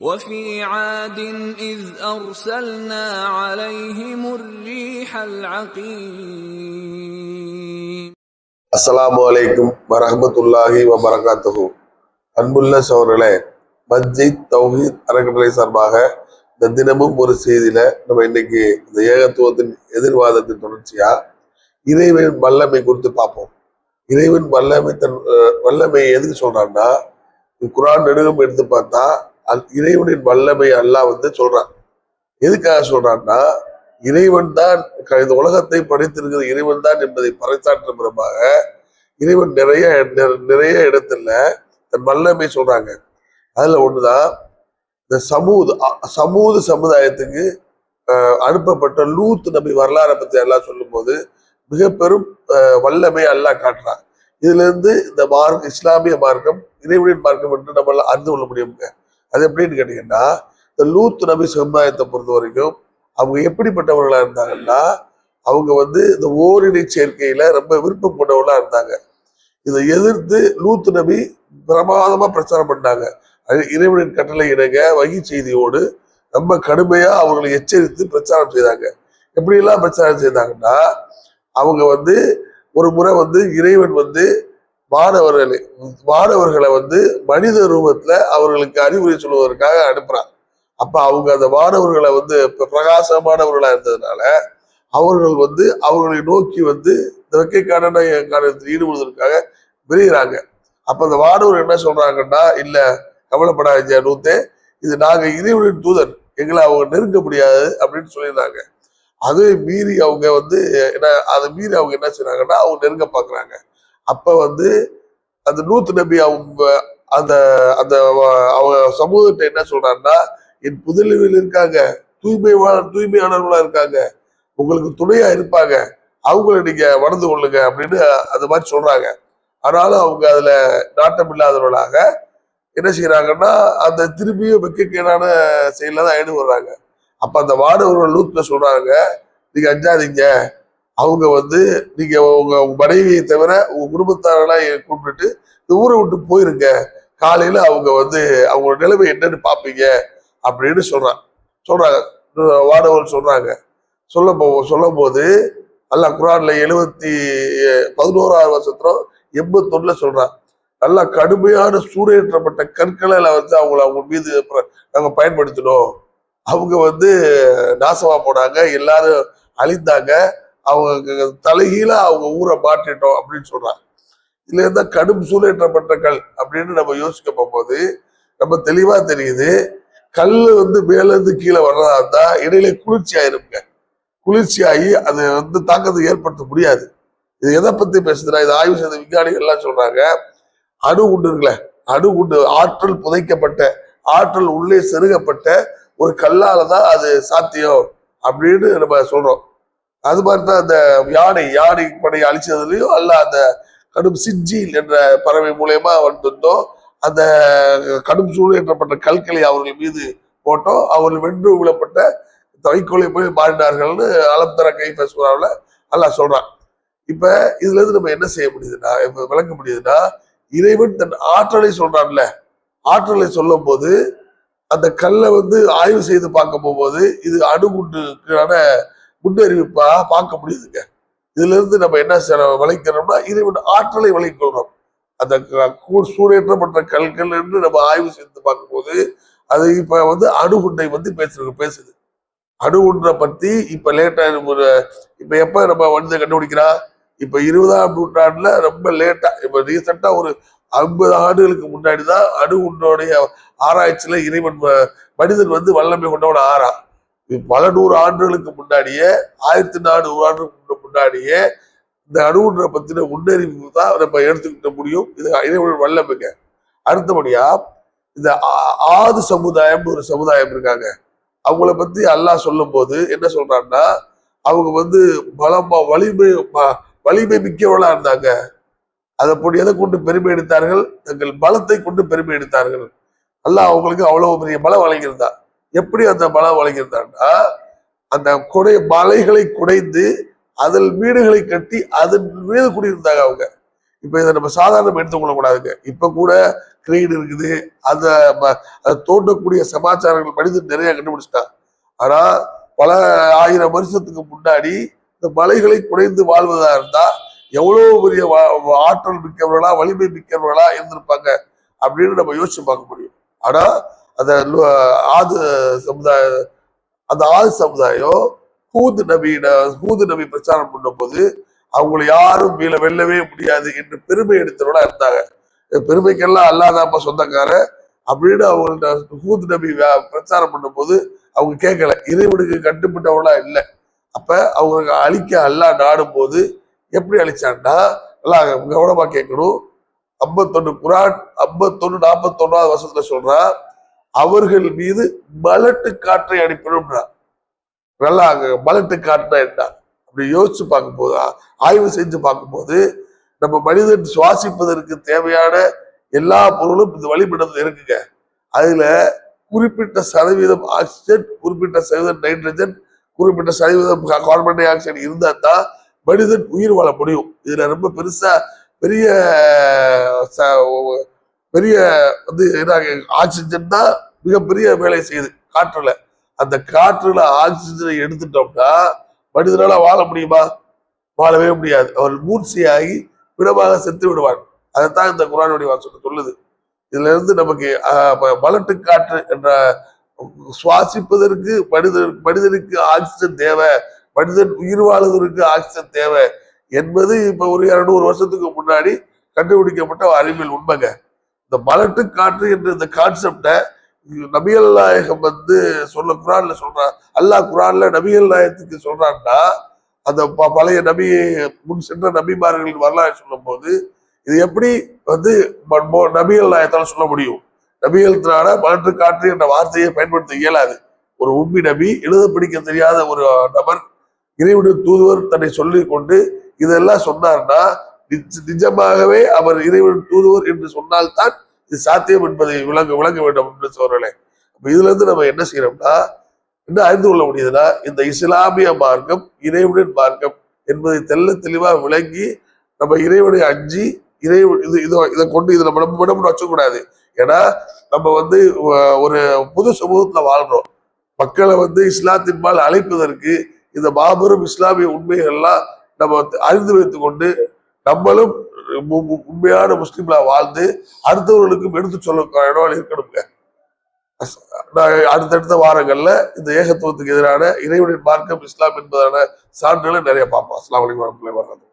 وفي عاد إذ أرسلنا عليهم الريح العقيم அஸ்ஸலாமு அலைக்கும் வரஹ்மத்துல்லாஹி வபரகாத்துஹு அன்புள்ள சோர்களே மஸ்ஜித் தௌஹீத் அறக்கட்டளை சார்பாக இந்த தினமும் ஒரு செய்தியில நம்ம இன்னைக்கு இந்த ஏகத்துவத்தின் எதிர்வாதத்தின் தொடர்ச்சியா இறைவனின் வல்லமை குறித்து பார்ப்போம் இறைவன் வல்லமை தன் அஹ், வல்லமையை எதுக்கு சொல்றான்னா இந்த குரான் நெடுகும் எடுத்து பார்த்தா அல்- இறைவனின் வல்லமை அல்லாஹ் வந்து சொல்றான். எதுக்காக சொல்றான்னா இறைவன் தான் க- இந்த உலகத்தை படைத்திருக்கிற இறைவன் தான் என்பதை பறைசாற்றும் விதமாக இறைவன் நிறைய நிறைய இடத்துல தன் வல்லமை சொல்றாங்க. அதுல ஒண்ணுதான் இந்த சமூது சமூது சமுதாயத்துக்கு அனுப்பப்பட்ட லூத் நபி வரலாறை பத்தி எல்லாம் சொல்லும்போது மிக பெரும் வல்லமை அல்லாஹ் காட்டுறான். இதுல இருந்து இந்த மார்க் இஸ்லாமிய மார்க்கம் இறைவனின் மார்க்கம் என்று நம்ம அறிந்து கொள்ள முடியுங்க அது எப்படின்னு கேட்டீங்கன்னா இந்த லூத் நபி சமுதாயத்தை பொறுத்த வரைக்கும் அவங்க எப்படிப்பட்டவர்களா இருந்தாங்கன்னா அவங்க வந்து இந்த ஓரிணை சேர்க்கையில ரொம்ப விருப்பம் கொண்டவர்களா இருந்தாங்க. இதை எதிர்த்து லூத்து நபி பிரமாதமா பிரச்சாரம் பண்ணாங்க இறைவனின் கட்டளை இணங்க வகி செய்தியோடு ரொம்ப கடுமையா அவங்களை எச்சரித்து பிரச்சாரம் செய்தாங்க. எப்படி எல்லாம் பிரச்சாரம் செய்தாங்கன்னா அவங்க வந்து ஒரு முறை வந்து இறைவன் வந்து மாணவர்களை மாணவர்களை வந்து மனித ரூபத்துல அவர்களுக்கு அறிவுரை சொல்வதற்காக அனுப்புறாங்க. அப்ப அவங்க அந்த மாணவர்களை வந்து பிரகாசமானவர்களா இருந்ததுனால அவர்கள் வந்து அவர்களை நோக்கி வந்து இந்த வெக்கைக்கான காரணத்தில் ஈடுபடுவதற்காக விரைகிறாங்க. அப்ப அந்த மாணவர் என்ன சொல்றாங்கன்னா இல்ல கவலைப்படாத நூத்தே இது நாங்க இறைவனின் தூதர் எங்களை அவங்க நெருங்க முடியாது அப்படின்னு சொல்லியிருந்தாங்க அதை மீறி அவங்க வந்து என்ன அதை மீறி அவங்க என்ன செய்யறாங்கன்னா அவங்க நெருங்க பாக்குறாங்க அப்ப வந்து அந்த நூத்து நபி அவங்க அந்த அந்த அவங்க சமூகத்தை என்ன சொல்றாருன்னா என் புதலுவில் இருக்காங்க தூய்மை தூய்மையானவர்களா இருக்காங்க உங்களுக்கு துணையா இருப்பாங்க அவங்கள நீங்க வளர்ந்து கொள்ளுங்க அப்படின்னு அந்த மாதிரி சொல்றாங்க. ஆனாலும் அவங்க அதுல நாட்டம் இல்லாதவர்களாக என்ன செய்யறாங்கன்னா அந்த திரும்பியும் வெக்கக்கேடான செயல தான் ஈடுபடுறாங்க. வர்றாங்க அப்ப அந்த வாடகர்கள் லூத்ல சொல்றாங்க நீங்க அஞ்சாதீங்க அவங்க வந்து நீங்க உங்க மனைவியை தவிர உங்க குடும்பத்தாரெல்லாம் கூப்பிட்டுட்டு இந்த ஊரை விட்டு போயிருங்க. காலையில அவங்க வந்து அவங்களோட நிலைமை என்னன்னு பாப்பீங்க அப்படின்னு சொல்றான் சொல்றாங்க. வாடவர்கள் சொல்றாங்க. சொல்ல போ சொல்லும் போது அல்லா குரான்ல எழுபத்தி பதினோராவது வருஷத்துல எண்பத்தொன்னுல சொல்றான் நல்லா கடுமையான சூடேற்றப்பட்ட கற்களை வந்து அவங்கள அவங்க மீது நாங்க பயன்படுத்தினோம். அவங்க வந்து நாசமா போனாங்க. எல்லாரும் அழிந்தாங்க. அவங்க தலைகீழா அவங்க ஊரை மாற்றிட்டோம் அப்படின்னு சொல்றாங்க. இதுல இருந்தா கடும் சூழேற்றப்பட்டக்கள் அப்படின்னு நம்ம யோசிக்க போகும்போது நம்ம தெளிவா தெரியுது. கல் வந்து மேல இருந்து கீழே வர்றதா இருந்தா இடையில குளிர்ச்சி ஆயிருங்க. குளிர்ச்சியாகி அது வந்து தாக்கத்தை ஏற்படுத்த முடியாது. இது எதை பத்தி பேசுதுனா இது ஆய்வு செய்த விஞ்ஞானிகள் எல்லாம் சொல்றாங்க. அணு குண்டு இருக்குல்ல அணு குண்டு ஆற்றல் புதைக்கப்பட்ட ஆற்றல் உள்ளே செருகப்பட்ட ஒரு கல்லால தான் அது சாத்தியம் அப்படின்னு நம்ம சொல்றோம். அது மாதிரி தான் அந்த யானை யானை படை அழிச்சதுலயும் அல்ல அந்த கடும் சிஜில் என்ற பறவை மூலயமா வந்திருந்தோம். அந்த கடும் சூழேற்றப்பட்ட கல்களை அவர்கள் மீது போட்டோம். அவர்கள் வென்று விழப்பட்ட தைக்கோலை போய் மாறினார்கள்னு அலம்தர கை பேசுவாவில் அல்லாஹ் சொல்றான். இப்ப இதுல இருந்து நம்ம என்ன செய்ய முடியுதுன்னா இப்ப விளங்க முடியுதுன்னா இறைவன் தன் ஆற்றலை சொல்றான்ல. ஆற்றலை சொல்லும் போது அந்த கல்லை வந்து ஆய்வு செய்து பார்க்க போகும்போது இது அணுகுண்டுக்கான முன்னறிவிப்பா பார்க்க முடியுதுங்க. இதுல இருந்து நம்ம என்ன செய்ய- விளைக்கிறோம்னா இறைவன் ஆற்றலை விளைக்கொள்றோம். அந்த கூ- சூடேற்றப்பட்ட கல்கள் என்று நம்ம ஆய்வு செய்து பார்க்கும்போது அது இப்ப வந்து அணுகுண்டை வந்து பேசுறது பேசுது. அணுகுண்டை பத்தி இப்ப லேட்டா ஒரு இப்ப எப்ப நம்ம வந்து கண்டுபிடிக்கிறா? இப்ப இருபதாம் நூற்றாண்டுல ரொம்ப லேட்டா இப்ப ரீசெண்டா ஒரு ஐம்பது ஆண்டுகளுக்கு முன்னாடி தான் அணுகுண்டோடைய ஆராய்ச்சியில இறைவன் ம- மனிதன் வந்து வல்லமை கொண்டவன் ஆறா பல நூறு ஆண்டுகளுக்கு முன்னாடியே ஆயிரத்தி நானூறு ஆண்டுகளுக்கு முன்னாடியே இந்த அணுகுன்ற பத்தின முன்னறிவு தான் நம்ம எடுத்துக்கிட்ட முடியும். இது இறைவன் வல்லமைங்க. அடுத்தபடியா இந்த ஆ- ஆது சமுதாயம் ஒரு சமுதாயம் இருக்காங்க. அவங்கள பத்தி அல்லாஹ் சொல்லும் போது என்ன சொல்றான்னா அவங்க வந்து பலமா வலிமை ம- வலிமை மிக்கவளா இருந்தாங்க. அதை போட்டு எதை கொண்டு பெருமை எடுத்தார்கள்? தங்கள் பலத்தை கொண்டு பெருமை எடுத்தார்கள். அல்லாஹ் அவங்களுக்கு அவ்வளவு பெரிய பலம் வழங்கியிருந்தான். எப்படி அந்த பலம் வழங்கியிருந்தான்னா அந்த குடை மலைகளை குடைந்து அதில் வீடுகளை கட்டி அதன் மீது குடியிருந்தாங்க அவங்க. இப்ப இதை நம்ம சாதாரணம் எடுத்துக்கொள்ளக்கூடாதுங்க இப்ப கூட கிரெயின் இருக்குது. அந்த ம- அதை தோண்டக்கூடிய சமாச்சாரங்கள் மனிதன் நிறைய கண்டுபிடிச்சிட்டான். ஆனா பல ஆயிரம் வருஷத்துக்கு முன்னாடி இந்த மலைகளை குறைந்து வாழ்வதா இருந்தா எவ்வளவு பெரிய வா- ஆற்றல் மிக்கவர்களா வலிமை மிக்கவர்களா இருந்திருப்பாங்க அப்படின்னு நம்ம யோசிச்சு பார்க்க முடியும். ஆனா அந்த ஆது சமுதாய அந்த ஆது சமுதாயம் ஹூது நபியிட ஹூது நபி பிரச்சாரம் பண்ணும்போது அவங்களை யாரும் மீள வெல்லவே முடியாது என்று பெருமை எடுத்தவர்களா இருந்தாங்க. பெருமைக்கெல்லாம் அல்லாதாப்பா சொந்தக்காரன் அப்படின்னு அவங்கள்ட்ட ஹூத் நபி பிரச்சாரம் பண்ணும்போது அவங்க கேட்கல. இறைவனுக்கு கட்டுப்பட்டவங்களா இல்லை. அப்ப அவங்களுக்கு அழிக்க அல்லா நாடும் போது எப்படி அழிச்சான்னா நல்லா கவனமா கேட்கணும். ஐம்பத்தொன்னு குரான் ஐம்பத்தொன்னு நாற்பத்தொன்னாவது வருஷத்துல சொல்றான் அவர்கள் மீது மலட்டு காற்றை அனுப்பினோம்னா நல்லா அங்க மலட்டு காற்றுனா என்ன? அப்படி யோசிச்சு பார்க்கும்போது ஆய்வு செஞ்சு பார்க்கும்போது நம்ம மனிதன் சுவாசிப்பதற்கு தேவையான எல்லா பொருளும் இந்த வழிபடத்தில் இருக்குங்க. அதுல குறிப்பிட்ட சதவீதம் ஆக்சிஜன் குறிப்பிட்ட சதவீதம் நைட்ரஜன் குறிப்பிட்ட சதவீதம் கார்பன் டை ஆக்சைடு இருந்தா தான் மனிதன் உயிர் வாழ முடியும். இதுல ரொம்ப பெருசா பெரிய ச- பெரிய வந்து என்ன ஆக்சிஜன் தான் மிகப்பெரிய வேலை செய்யுது. காற்றுல. அந்த காற்றுல ஆக்சிஜனை எடுத்துட்டோம்னா மனிதனால வாழ முடியுமா? வாழவே முடியாது. அவர் மூர்ச்சையாகி விடமாக செத்து விடுவார். அதைத்தான் இந்த குரானுடைய வாசகம் சொல்லுது. இதுல இருந்து நமக்கு மலட்டு காற்று என்ற சுவாசிப்பதற்கு மனிதன் மனிதனுக்கு ஆக்சிஜன் தேவை. மனிதன் உயிர் வாழ்வதற்கு ஆக்சிஜன் தேவை. என்பது இப்ப ஒரு இரநூறு வருஷத்துக்கு முன்னாடி கண்டுபிடிக்கப்பட்ட ஒரு அறிவியல் உண்மைங்க. இந்த மலட்டு காற்று என்ற இந்த கான்செப்டை நபிகள் நாயகம் வந்து சொல்ல குரான்ல சொல்றான் அல்லாஹ் குரான்ல நபிகள் நாயகத்துக்கு சொல்றான்னா அந்த ப- பழைய நபி முன் சென்ற நபிமார்களின் வரலாறு சொல்லும் போது இது எப்படி வந்து மோ- நபிகள் நாயகத்தால் சொல்ல முடியும்? நபிகள்னால மலட்டு காற்று என்ற வார்த்தையை பயன்படுத்த இயலாது. ஒரு உண்மை நபி எழுத பிடிக்க தெரியாத ஒரு நபர் இறைவனுடைய தூதுவர் தன்னை சொல்லி கொண்டு இதெல்லாம் சொன்னார்னா நிஜமாகவே அவர் இறைவன் தூதுவர் என்று சொன்னால்தான் இது சாத்தியம் என்பதை விளங்க விளங்க வேண்டும் என்று சொல்றேன். அப்ப இதுல இருந்து நம்ம என்ன செய்யறோம்னா என்ன அறிந்து கொள்ள முடியுதுன்னா இந்த இஸ்லாமிய மார்க்கம் இறைவனின் மார்க்கம் என்பதை தெள்ள தெளிவா விளங்கி நம்ம இறைவனை அஞ்சி இறைவன் இது இதை இதை கொண்டு இதை நம்ம நம்ம நம்ம வச்சக்கூடாது ஏன்னா நம்ம வந்து ஒரு புது சமூகத்துல வாழ்றோம். மக்களை வந்து இஸ்லாத்தின்பால் அழைப்பதற்கு இந்த மாபெரும் இஸ்லாமிய உண்மைகள்லாம் நம்ம அறிந்து வைத்துக் கொண்டு நம்மளும் மு- உண்மையான முஸ்லீம்களா வாழ்ந்து அடுத்தவர்களுக்கும் எடுத்து சொல்ல இடம் இருக்கணுங்க நான் அடுத்தடுத்த வாரங்கள்ல இந்த ஏகத்துவத்துக்கு எதிரான இறைவனின் மார்க்கம் இஸ்லாம் என்பதான சான்றுகளை நிறைய பார்ப்போம். அஸ்லாம் வலைக்கம் வர்றது